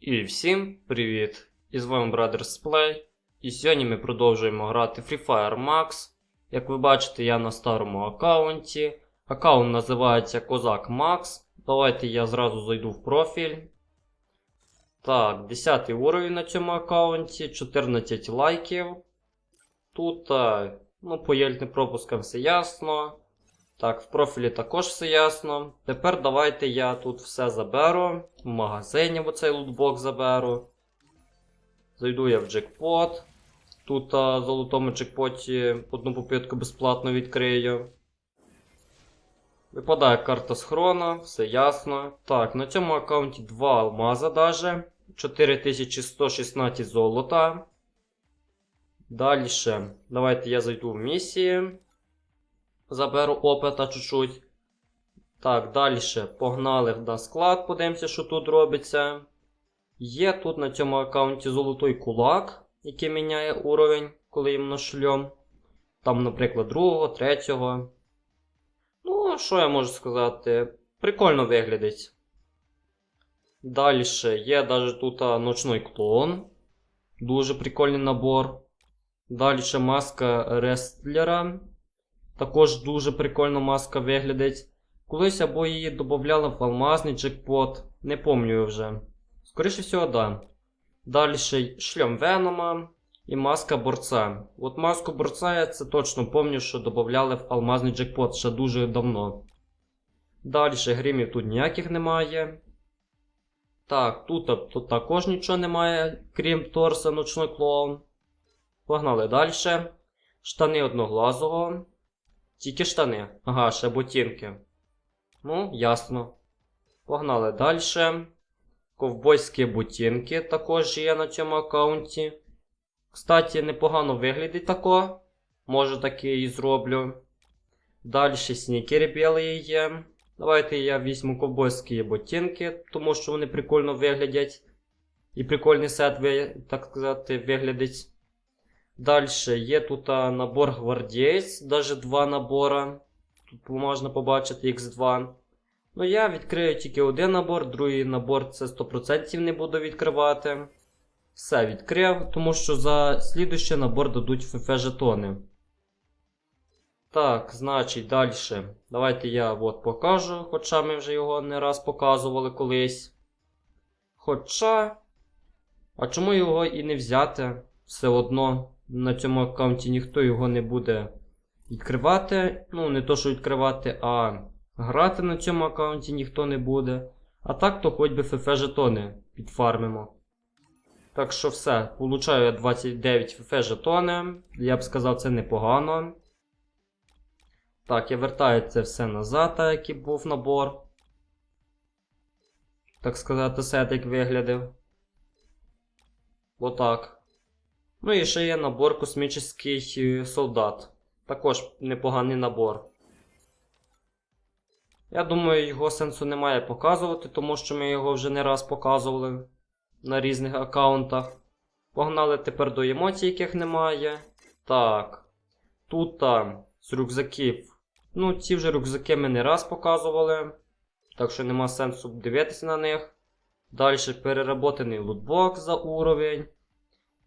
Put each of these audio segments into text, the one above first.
І всім привіт! І з вами Brothers Play. І сьогодні ми продовжуємо грати Free Fire Max. Як ви бачите, я на старому аккаунті. Аккаунт називається Козак Max. Давайте я зразу зайду в профіль. Так, 10 уровень на цьому аккаунті, 14 лайків. Тут, ну, по єльтним пропускам все ясно. Так, в профілі також все ясно. Тепер давайте я тут все заберу. В магазині оцей лутбокс заберу. Зайду я в джекпот. Тут а, в золотому джекпоті одну попитку безплатно відкрию. Випадає карта схрона, все ясно. Так, на цьому аккаунті 2 алмаза даже. 4116 золота. Дальше. Давайте я зайду в місії. Заберу опита чуть-чуть. Так, далі погнали на склад, подивимося, що тут робиться. Є тут на цьому аккаунті золотий кулак, який міняє уровень, коли їм на шльом. Там, наприклад, другого, третього. Ну, що я можу сказати? Прикольно виглядить. Далі є навіть тут ночний клоун. Дуже прикольний набор. Далі маска рестлера. Також дуже прикольно маска виглядить. Колись або її додавали в алмазний джекпот, не пам'ятаю вже. Скоріше всього, да. Далі шлем Венома і маска борця. От маску борця я це точно пам'ятаю, що додавали в алмазний джекпот ще дуже давно. Далі гримів тут ніяких немає. Так, тут, тут також нічого немає, крім торса ночний клоун. Погнали далі. Штани одноглазого. Тільки штани. Ага, ще ботинки. Ну, ясно. Погнали далі. Ковбойські ботинки також є на цьому аккаунті. Кстати, непогано виглядить тако. Може таки і зроблю. Далі снікери білі є. Давайте я візьму ковбойські ботинки, тому що вони прикольно виглядять. І прикольний сет, так сказати, виглядить. Дальше є тут набор гвардієць, даже два набора. Тут можна побачити X2. Ну, я відкрию тільки один набор, другий набор це 100% не буду відкривати. Все відкрив, тому що за слідуючий набор дадуть ФФ жетони. Так, значить, далі. Давайте я от покажу, хоча ми вже його не раз показували колись. Хоча. А чому його і не взяти? Все одно на цьому аккаунті ніхто його не буде відкривати. Ну, не то, що відкривати, а грати на цьому аккаунті ніхто не буде. А так, то хоч би ФФ жетони підфармимо. Так що все, получаю я 29 ФФ жетони. Я б сказав, це непогано. Так, я вертаю це все назад, так як і був набор. Так сказати, сет як виглядав. Отак. Ну і ще є набор космічний солдат. Також непоганий набор. Я думаю, його сенсу немає показувати, тому що ми його вже не раз показували на різних аккаунтах. Погнали тепер до емоцій, яких немає. Так. Тут а, з рюкзаків. Ну, ці вже рюкзаки ми не раз показували. Так що нема сенсу дивитися на них. Далі переработаний лутбокс за уровень.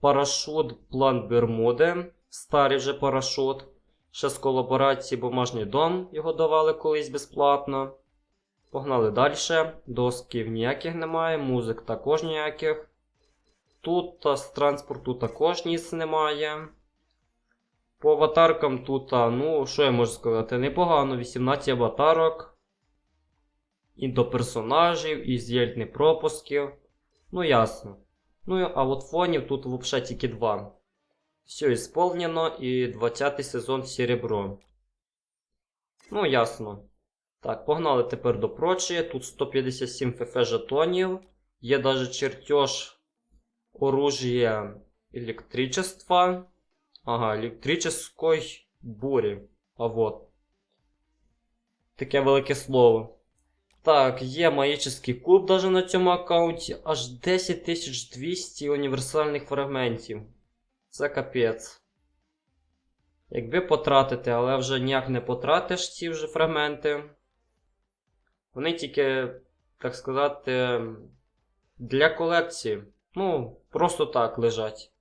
Парашут план Бермуди. Старий вже парашут. Ще з колаборації бумажний дом його давали колись безплатно. Погнали далі. Досків ніяких немає, музик також ніяких. Тут з транспорту також ніс немає. По аватаркам тут, ну, що я можу сказати, непогано. 18 аватарок. І до персонажів, і з'єльтні пропусків. Ну, ясно. Ну, а от фонів тут взагалі тільки два. Все ісполнено і 20 сезон серебро. Ну, ясно. Так, погнали тепер до прочі. Тут 157 ФФ жетонів. Є навіть чертеж оружия електричества. Ага, електрической бурі. А вот. Таке велике слово. Так, є магічний куб даже на цьому аккаунті. Аж 10200 універсальних фрагментів. Це капець. Якби потратити, але вже ніяк не потратиш ці вже фрагменти. Вони тільки, так сказати, Для колекції. Ну, просто так лежать.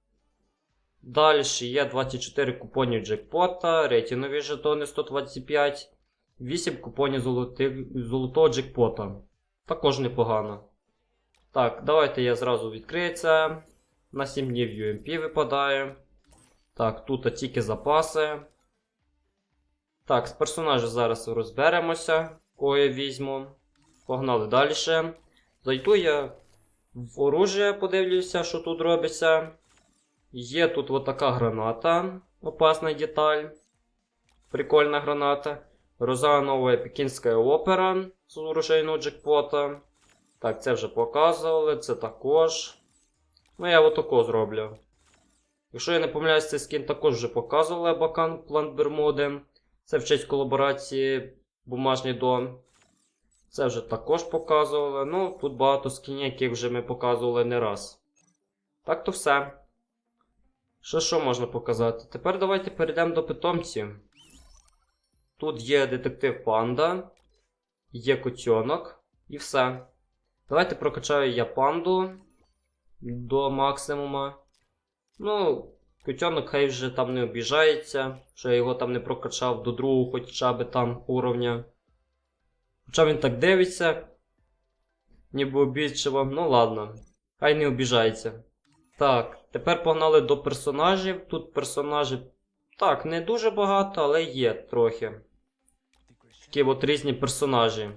Далі є 24 купонів джекпота, рейтингові жетони 125, 8 купонів золотих, золотого джекпота. Також непогано. Так, давайте я зразу відкрию. На 7 днів UMP випадає. Так, тут тільки запаси. Так, з персонажів зараз розберемося, кого візьму. Погнали далі. Зайду я в оружие, подивлюся, що тут робиться. Є тут от така граната, опасна деталь. Прикольна граната. Розанова пекінська опера з оружейного джекпота. Так, це вже показували, це також. Ну, я отако зроблю. Якщо я не помиляюсь, цей скін також вже показували Бакан План Бермуди. Це в честь колаборації Бумажний дом. Це вже також показували. Ну, тут багато скінів, яких вже ми показували не раз. Так то все. Що що можна показати? Тепер давайте перейдемо до питомців. Тут є детектив панда, є котенок і все. Давайте прокачаю я панду до максимума. Ну, котенок хай вже там не обіжається, що я його там не прокачав до другого хоча б там уровня. Хоча він так дивиться, ніби обідчиво, ну ладно, хай не обіжається. Так, тепер погнали до персонажів. Тут персонажів так, не дуже багато, але є трохи. Такі от різні персонажі.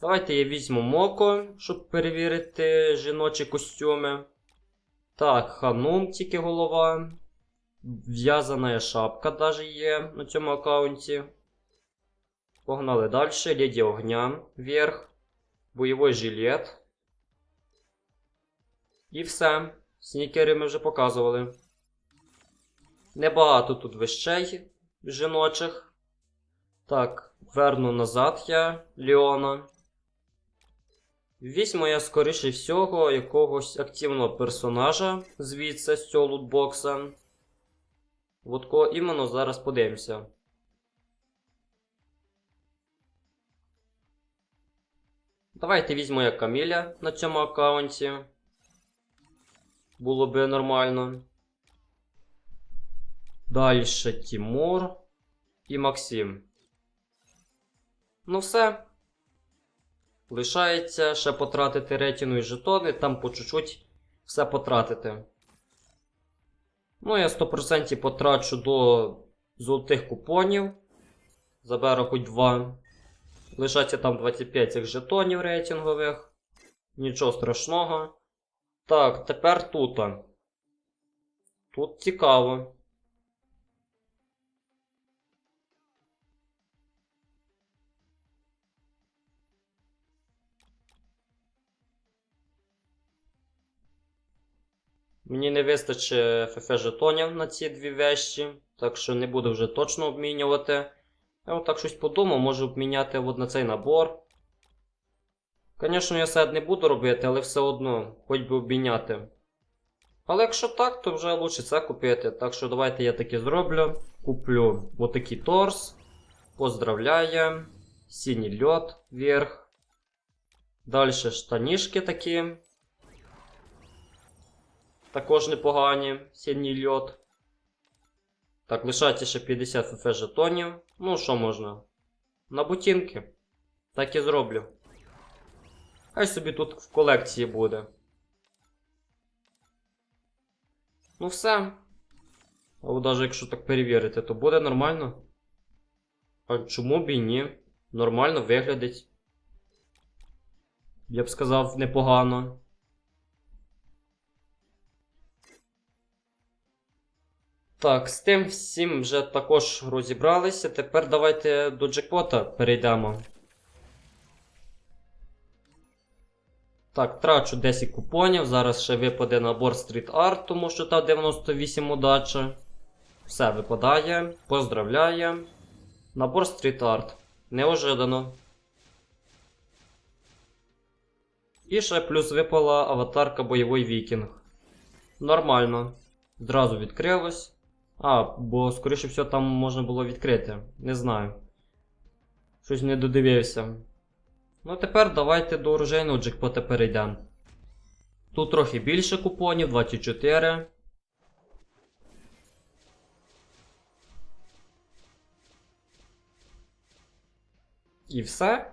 Давайте я візьму Моко, щоб перевірити жіночі костюми. Так, Ханум тільки голова. В'язана шапка даже є на цьому аккаунті. Погнали далі. Леді огня вверх. Бойовий жилет. І все. Снікери ми вже показували. Небагато тут вещей жіночих. Так, верну назад я Леона. Візьму я, скоріше всього, якогось активного персонажа звідси з цього лутбокса. От кого іменно зараз подивимося. Давайте візьму я Каміля на цьому аккаунті. Було би нормально. Далі Тімур і Максим. Ну все. Лишається ще потратити ретіну і жетони, там по чуть-чуть все потратити. Ну, я 100% потрачу до золотих купонів. Заберу хоч два. Лишаться там 25 цих жетонів рейтингових. Нічого страшного. Так, тепер тут. Тут цікаво. Мені не вистачить ФФ жетонів на ці дві вещі, так що не буду вже точно обмінювати. Я отак щось подумав, можу обміняти от на цей набор. Звісно, я сет не буду робити, але все одно, хоч би обміняти. Але якщо так, то вже лучше це купити. Так що давайте я таки зроблю. Куплю отакий торс. Поздравляю. Синій льот вверх. Далі штанішки такі. Також непогані. Синій льот. Так, лишається ще 50 ФФ жетонів. Ну, що можна? На ботинки. Так і зроблю. Хай собі тут в колекції буде. Ну все. Але навіть якщо так перевірити, то буде нормально. А чому б і ні? Нормально виглядить. Я б сказав, непогано. Так, з тим всім вже також розібралися. Тепер давайте до джекпота перейдемо. Так, трачу 10 купонів. Зараз ще випаде набор Street Art, тому що та 98 удача. Все випадає. Поздравляю. Набор Street Art. Неожиданно. І ще плюс випала аватарка бойовий вікінг. Нормально. Зразу відкрилось. А, бо, скоріше всього, там можна було відкрити. Не знаю. Щось не додивився. Ну тепер давайте до оружейного джекпота перейдемо. Тут трохи більше купонів, 24. І все.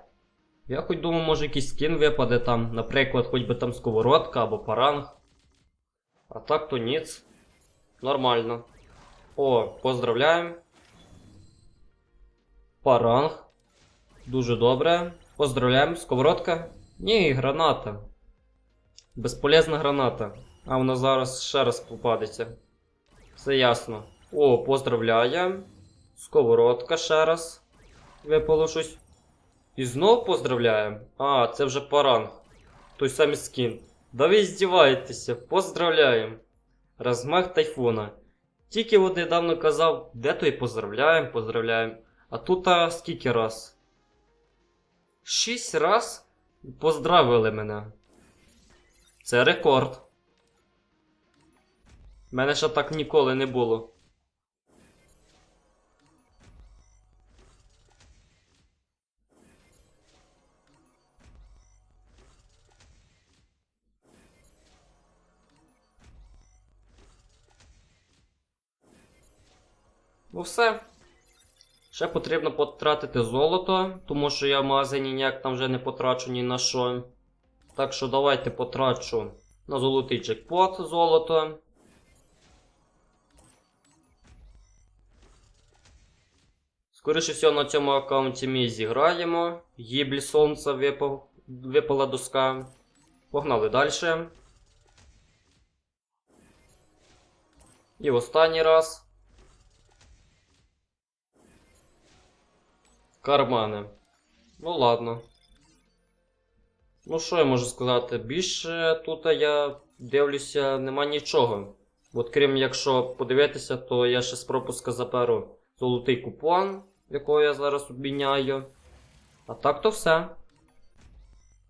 Я хоч думав, може якийсь скін випаде там, наприклад, хоч би там сковородка або паранг. А так то ніц. Нормально. О, поздравляємо. Паранг. Дуже добре. Поздравляємо, сковородка. Ні, граната. Безполезна граната. А вона зараз ще раз попадеться. Все ясно. О, поздравляємо. Сковородка ще раз. Випало щось. І знов поздравляємо. А, це вже паранг. Той самий скін. Да ви здіваєтеся, поздравляємо. Розмах тайфуна. Тільки от недавно казав, де то й поздравляємо, поздравляємо. А тут а, скільки раз? Шість раз поздравили мене. Це рекорд. Мене ще так ніколи не було. Ну все. Ще потрібно потратити золото, тому що я в магазині ніяк там вже не потрачу ні на що. Так що давайте потрачу на золотий джекпот золото. Скоріше всього на цьому аккаунті ми зіграємо. Гіблі сонця випав, випала доска. Погнали далі. І останній раз. Кармани. Ну ладно. Ну, що я можу сказати? Більше тут я дивлюся, нема нічого. От крім якщо подивитися, то я ще з пропуска заберу золотий купон, якого я зараз обміняю. А так то все.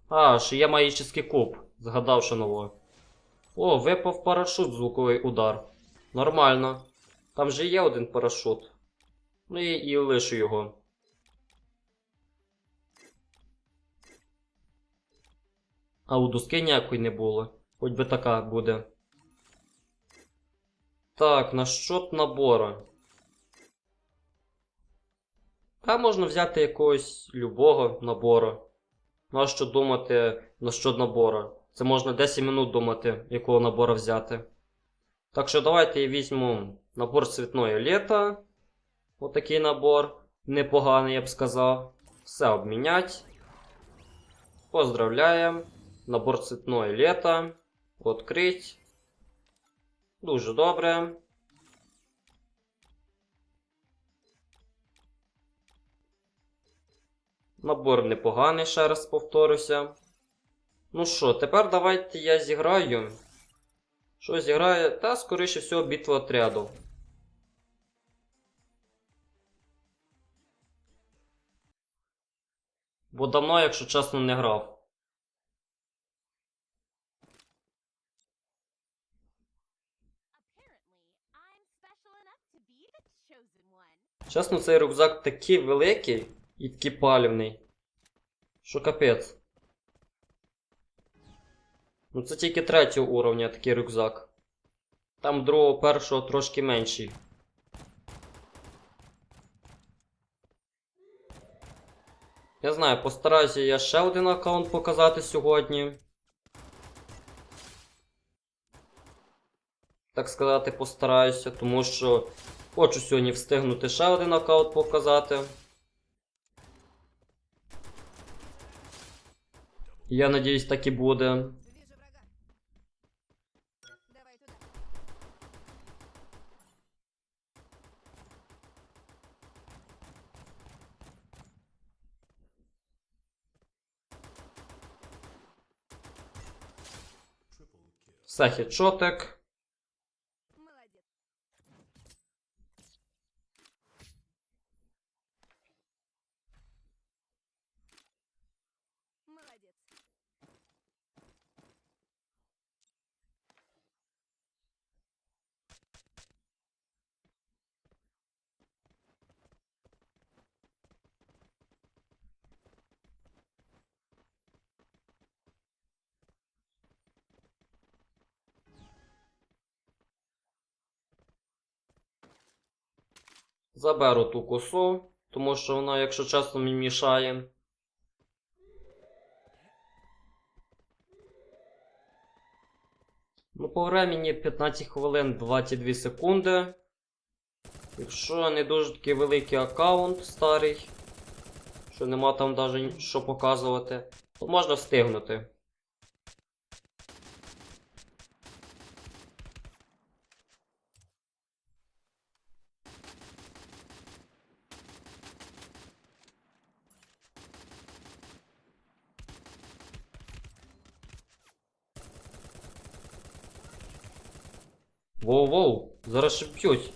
А, ще є магічний куб. Згадав ще нового. О, випав парашут звуковий удар. Нормально. Там же є один парашут. Ну і, і лишу його. А у доски ніякої не було. Хоч би така буде. Так, на що набора? Та можна взяти якогось любого набору. Ну а що думати на що набора? Це можна 10 минут думати, якого набора взяти. Так що давайте я візьму набор цвітної літа. Отакий набор. Непоганий, я б сказав. Все обмінять. Поздравляємо. Набор цвітної літа. Открить. Дуже добре. Набор непоганий, ще раз повторюся. Ну що, тепер давайте я зіграю. Що зіграю? Та, скоріше всього, битва отряду. Бо давно, якщо чесно, не грав. Чесно, цей рюкзак такий великий і такий палівний. Що капець. Ну це тільки третього уровня такий рюкзак. Там другого першого трошки менший. Я знаю, постараюся я ще один аккаунт показати сьогодні. Так сказати, постараюся, тому що хочу сьогодні встигнути ще один аккаунт показати. Я надіюсь, так і буде. Все хедшотик. Заберу ту косу, тому що вона, якщо чесно, мені мішає. Ну, по времені 15 хвилин 22 секунди. Якщо не дуже такий великий аккаунт старий, що нема там навіть що показувати, то можна встигнути. Ще б'ють.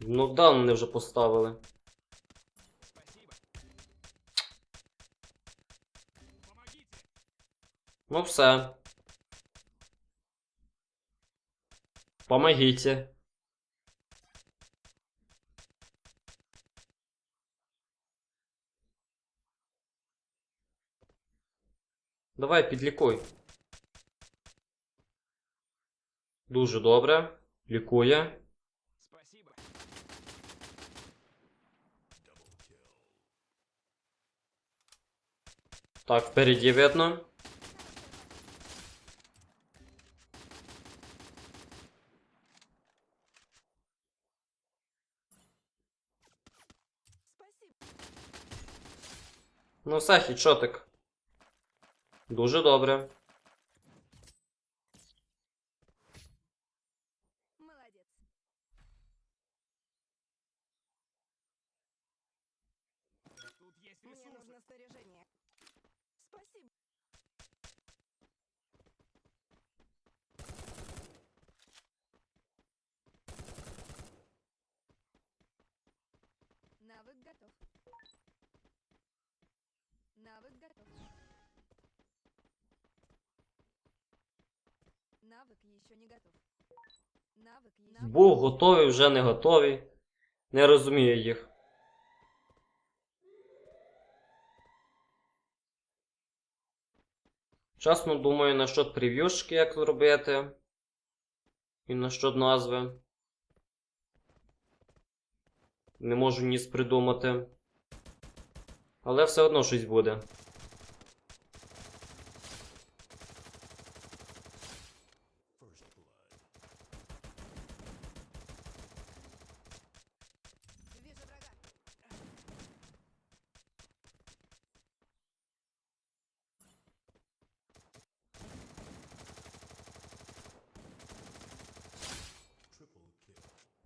Нокдаун вони вже поставили. Ну все. Помогите. Давай підлікуй. Дуже добре. Лікує. Так, впереді видно. Спасибо. Ну все, хідшотик. Дуже добре. Мне ресурсы. нужно снаряжение. Спасибо. Навык готов. Навык готов. Навык еще не готов. Навык еще Був готові, вже не готові. Не розумію їх. Чесно думаю насчет прев'юшки, як зробити. І насчет назви. Не можу ніс придумати. Але все одно щось буде.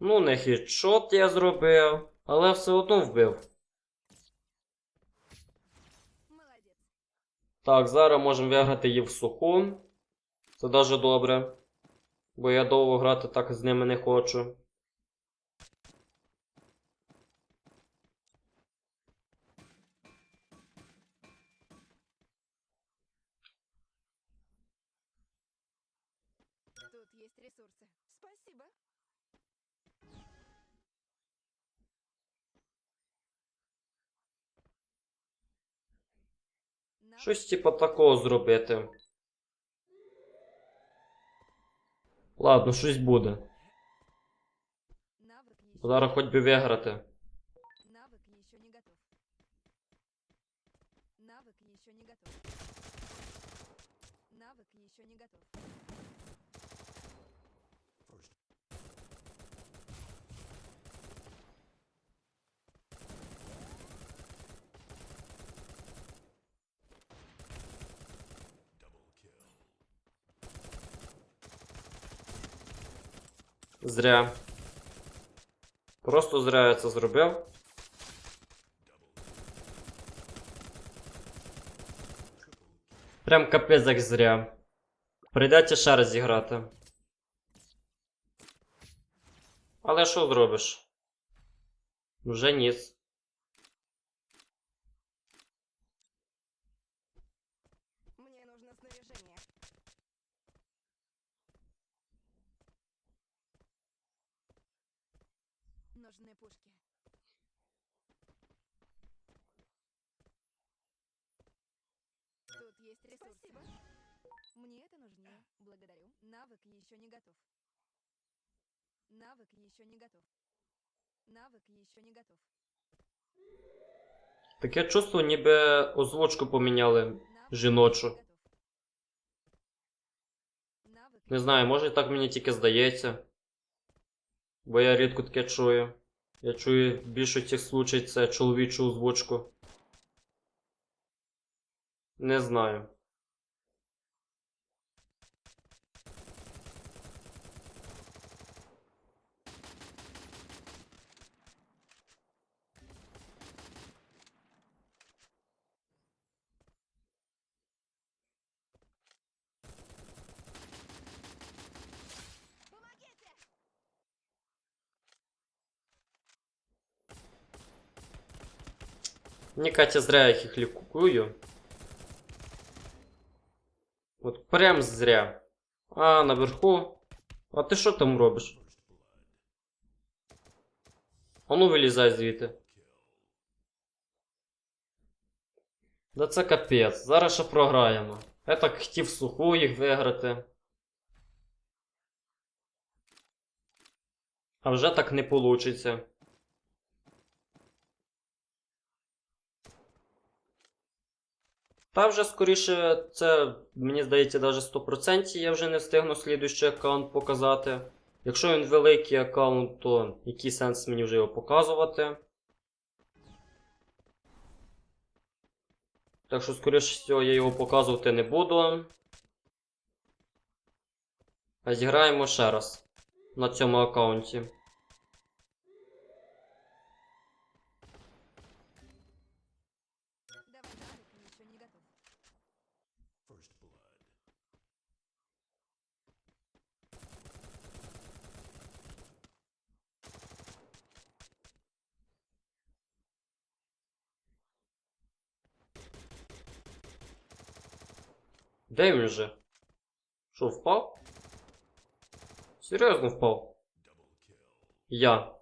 Ну, не хідшот я зробив, але все одно вбив. Так, зараз можемо виграти її в суху. Це дуже добре. Бо я довго грати так з ними не хочу. Тут есть ресурсы. Спасибо. Навык Щось типу такого зробити. Ладно, щось буде. Зараз хоч би виграти. Зря. Просто зря я це зробив. Прям капець як зря. Прийдеться ще раз зіграти. Але що зробиш? Вже ніс. Тут есть ресурсы. Мне это нужнее. Благодарю. Навык еще не готов. Навык еще не готов. Навык еще не готов. Таке чувство, ніби озвучку поміняли. Навык Жіночу. еще не готов. Навык Не знаю, може так мені тільки здається. Бо я рідко таке чую. Я чую в більшості случаїв це чоловічу озвучку. Не знаю. Мені Катя зря я їх лікую. От прям зря. А, наверху. А ти що там робиш? А ну вилізай звідти. Да це капець. Зараз ще програємо. Я так хотів суху їх виграти. А вже так не получиться. Та вже скоріше, це, мені здається, навіть 100% я вже не встигну слідуючий аккаунт показати. Якщо він великий аккаунт, то який сенс мені вже його показувати. Так що, скоріше всього, я його показувати не буду. А зіграємо ще раз на цьому аккаунті. Де він же? Що, впав? Серйозно впав? Я.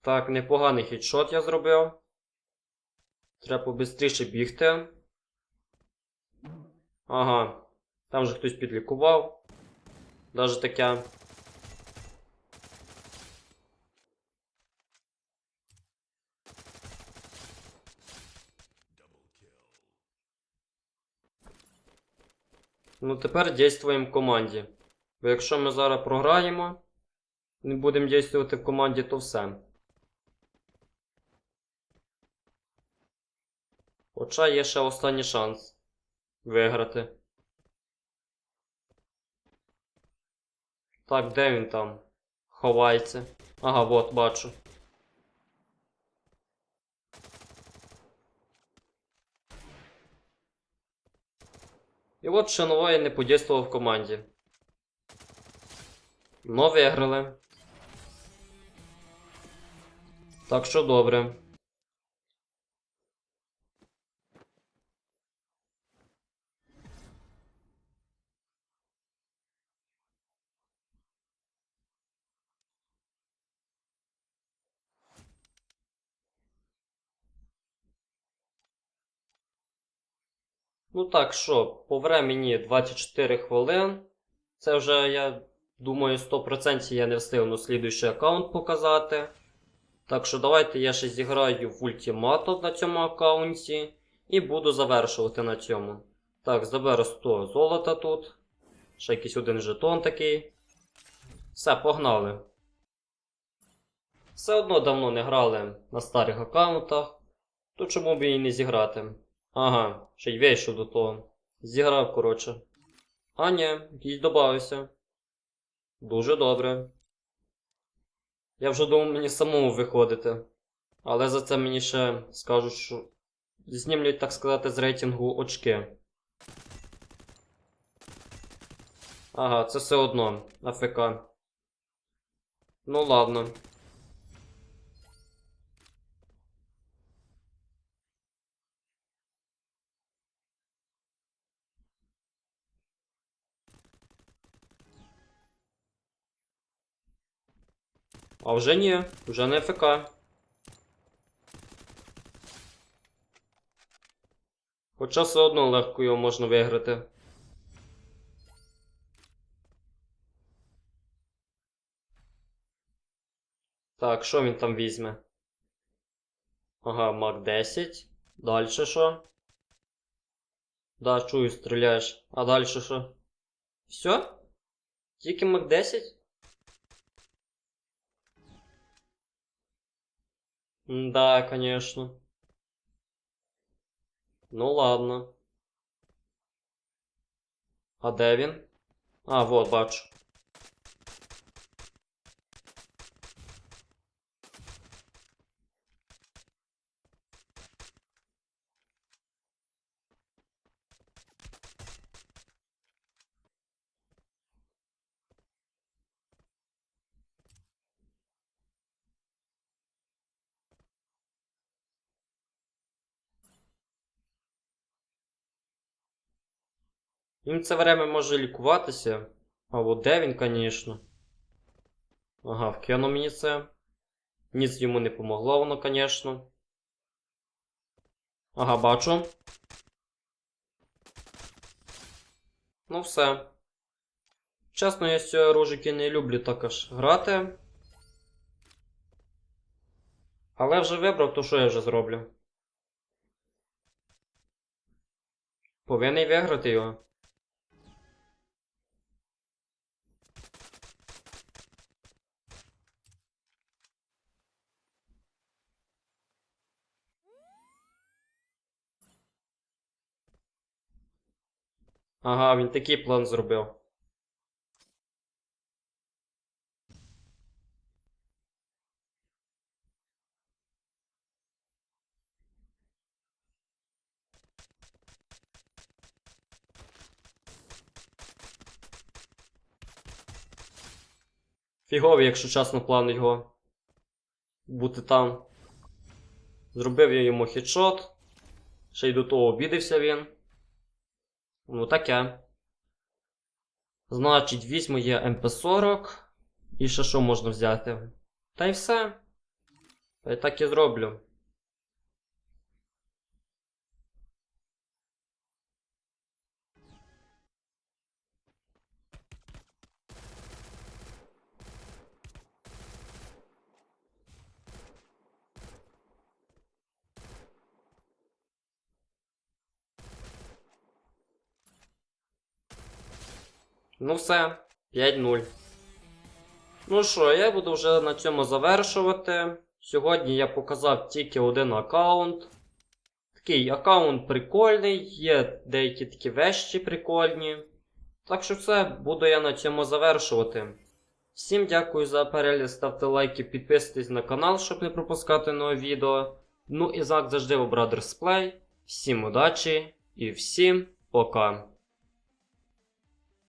Так, непоганий хідшот я зробив. Треба побистріше бігти. Ага. Там же хтось підлікував. Даже таке. Ну тепер дійствуємо в команді. Бо якщо ми зараз програємо, не будемо дійствувати в команді, то все. Хоча є ще останній шанс виграти. Так, де він там? Ховається. Ага, от бачу. І от ще нової не подействував в команді. Но виграли. Так що добре. Ну так, що, по времені 24 хвилин. Це вже, я думаю, 100% я не встигну слідуючий аккаунт показати. Так що давайте я ще зіграю в ультимату на цьому аккаунті і буду завершувати на цьому. Так, заберу 100 золота тут. Ще якийсь один жетон такий. Все, погнали. Все одно давно не грали на старих аккаунтах. То чому б і не зіграти? Ага, ще й вийшов до того. Зіграв, коротше. А ні, якийсь добавився. Дуже добре. Я вже думав мені самому виходити. Але за це мені ще скажуть, що знімлять, так сказати, з рейтингу очки. Ага, це все одно АФК. Ну ладно. А вже ні, вже не ФК. Хоча все одно легко його можна виграти. Так, що він там візьме? Ага, Мак 10. Дальше що? Да, чую, стріляєш. А далі що? Все? Тільки Мак 10? Да, конечно. Ну ладно. А де він? А, вот, бачу. Він це время може лікуватися. А от де він, звісно. Ага, вкинув мені це. Ніц йому не помогло воно, звісно. Ага, бачу. Ну все. Чесно, я з цього ружики не люблю також грати. Але вже вибрав, то що я вже зроблю? Повинен виграти його. Ага, він такий план зробив. Фіговий, якщо чесно, план його. Бути там. Зробив я йому хедшот. Ще й до того обідався він. Ну таке. Значить, візьму є МП40. І ще що можна взяти? Та й все. Й так і зроблю. Ну все, 5-0. Ну що, я буду вже на цьому завершувати. Сьогодні я показав тільки один аккаунт. Такий аккаунт прикольний, є деякі такі вещі прикольні. Так що все, буду я на цьому завершувати. Всім дякую за перегляд, ставте лайки, підписуйтесь на канал, щоб не пропускати нове відео. Ну і як завжди у Brothers Play. Всім удачі і всім пока.